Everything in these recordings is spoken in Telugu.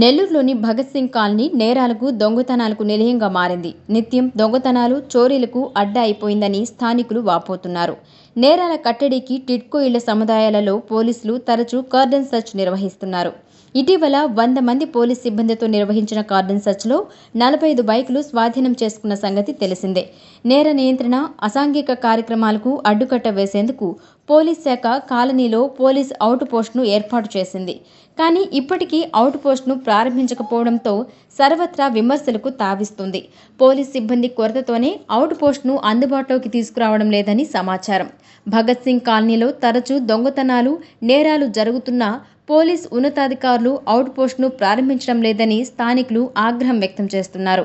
నెల్లూరులోని భగత్ సింగ్ కాలనీ నేరాలకు దొంగతనాలకు నిలయంగా మారింది. నిత్యం దొంగతనాలు చోరీలకు అడ్డా అయిపోయిందని స్థానికులు వాపోతున్నారు. నేరాల కట్టడికి టిట్కో ఇళ్ళ సముదాయాలలో పోలీసులు తరచూ కార్డన్ సెర్చ్ నిర్వహిస్తున్నారు. ఇటీవల వంద మంది పోలీస్ సిబ్బందితో నిర్వహించిన కార్డన్ సెర్చ్లో నలభై ఐదు బైకులు స్వాధీనం చేసుకున్న సంగతి తెలిసిందే. నేర నియంత్రణ అసాంఘిక కార్యక్రమాలకు అడ్డుకట్ట వేసేందుకు పోలీస్ శాఖ కాలనీలో పోలీస్ అవుట్ పోస్ట్ను ఏర్పాటు చేసింది. కానీ ఇప్పటికీ అవుట్ పోస్ట్ను ప్రారంభించకపోవడంతో సర్వత్రా విమర్శలకు తావిస్తుంది. పోలీస్ సిబ్బంది కొరతతోనే అవుట్ పోస్ట్ను అందుబాటులోకి తీసుకురావడం లేదని సమాచారం. భగత్ సింగ్ కాలనీలో తరచూ దొంగతనాలు నేరాలు జరుగుతున్నా పోలీస్ ఉన్నతాధికారులు అవుట్ పోస్ట్ను ప్రారంభించడం లేదని స్థానికులు ఆగ్రహం వ్యక్తం చేస్తున్నారు.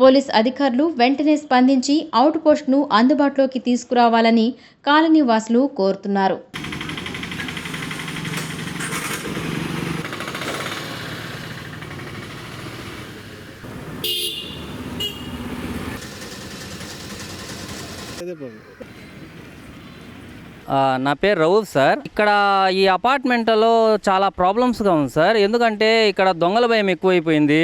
పోలీస్ అధికారులు వెంటనే స్పందించి అవుట్ పోస్ట్ను అందుబాటులోకి తీసుకురావాలని కాలనీ వాసులు కోరుతున్నారు. అదే నా పేరు రౌఫ్ సార్. ఇక్కడ ఈ అపార్ట్మెంట్లో చాలా ప్రాబ్లమ్స్గా ఉంది సార్. ఎందుకంటే ఇక్కడ దొంగల భయం ఎక్కువైపోయింది.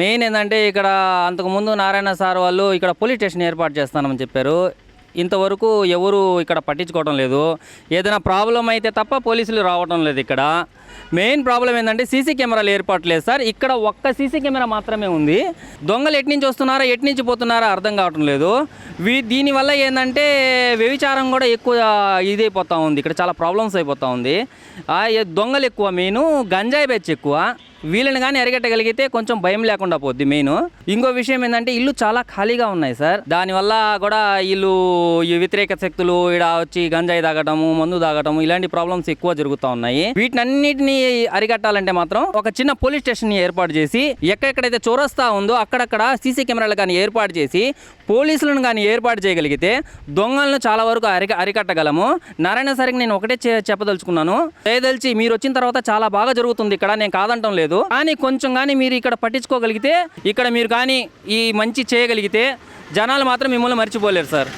మెయిన్ ఏంటంటే ఇక్కడ అంతకుముందు నారాయణ సార్ వాళ్ళు ఇక్కడ పోలీస్ స్టేషన్ ఏర్పాటు చేస్తానని చెప్పారు. ఇంతవరకు ఎవరు ఇక్కడ పట్టించుకోవడం లేదు. ఏదైనా ప్రాబ్లం అయితే తప్ప పోలీసులు రావడం లేదు ఇక్కడ. మెయిన్ ప్రాబ్లం ఏంటంటే సీసీ కెమెరాలు ఏర్పాటు లేదు సార్. ఇక్కడ ఒక్క సీసీ కెమెరా మాత్రమే ఉంది. దొంగలు ఎటు నుంచి వస్తున్నారో ఎటు నుంచి అర్థం కావటం లేదు. వీ దీనివల్ల ఏంటంటే వ్యభిచారం కూడా ఎక్కువ ఇదైపోతూ ఉంది. ఇక్కడ చాలా ప్రాబ్లమ్స్ అయిపోతూ ఉంది. దొంగలు ఎక్కువ మెయిన్ గంజాయి బెచ్ ఎక్కువ. వీళ్ళని కానీ అరిగెట్టగలిగితే కొంచెం భయం లేకుండా పోద్ది మెయిన్. ఇంకో విషయం ఏంటంటే ఇల్లు చాలా ఖాళీగా ఉన్నాయి సార్. దానివల్ల కూడా వీళ్ళు ఈ వ్యతిరేక శక్తులు ఇక్కడ వచ్చి గంజాయి తాగటము మందు తాగటము ఇలాంటి ప్రాబ్లమ్స్ ఎక్కువ జరుగుతూ ఉన్నాయి. వీటినన్నిటిని అరికట్టాలంటే మాత్రం ఒక చిన్న పోలీస్ స్టేషన్ ఏర్పాటు చేసి ఎక్కడెక్కడైతే చౌరస్తా ఉందో అక్కడక్కడ సీసీ కెమెరాలు కానీ ఏర్పాటు చేసి పోలీసులను కానీ ఏర్పాటు చేయగలిగితే దొంగలను చాలా వరకు అరిక అరికట్టగలము. నారాయణ సరికి నేను ఒకటే చెప్పదలుచుకున్నాను. చేయదలిచి మీరు వచ్చిన తర్వాత చాలా బాగా జరుగుతుంది ఇక్కడ. నేను కాదంటం లేదు. లేదు కానీ కొంచెం కానీ మీరు ఇక్కడ పట్టించుకోగలిగితే ఇక్కడ మీరు కానీ ఈ మంచి చేయగలిగితే జనాలు మాత్రం మిమ్మల్ని మర్చిపోలేరు సార్.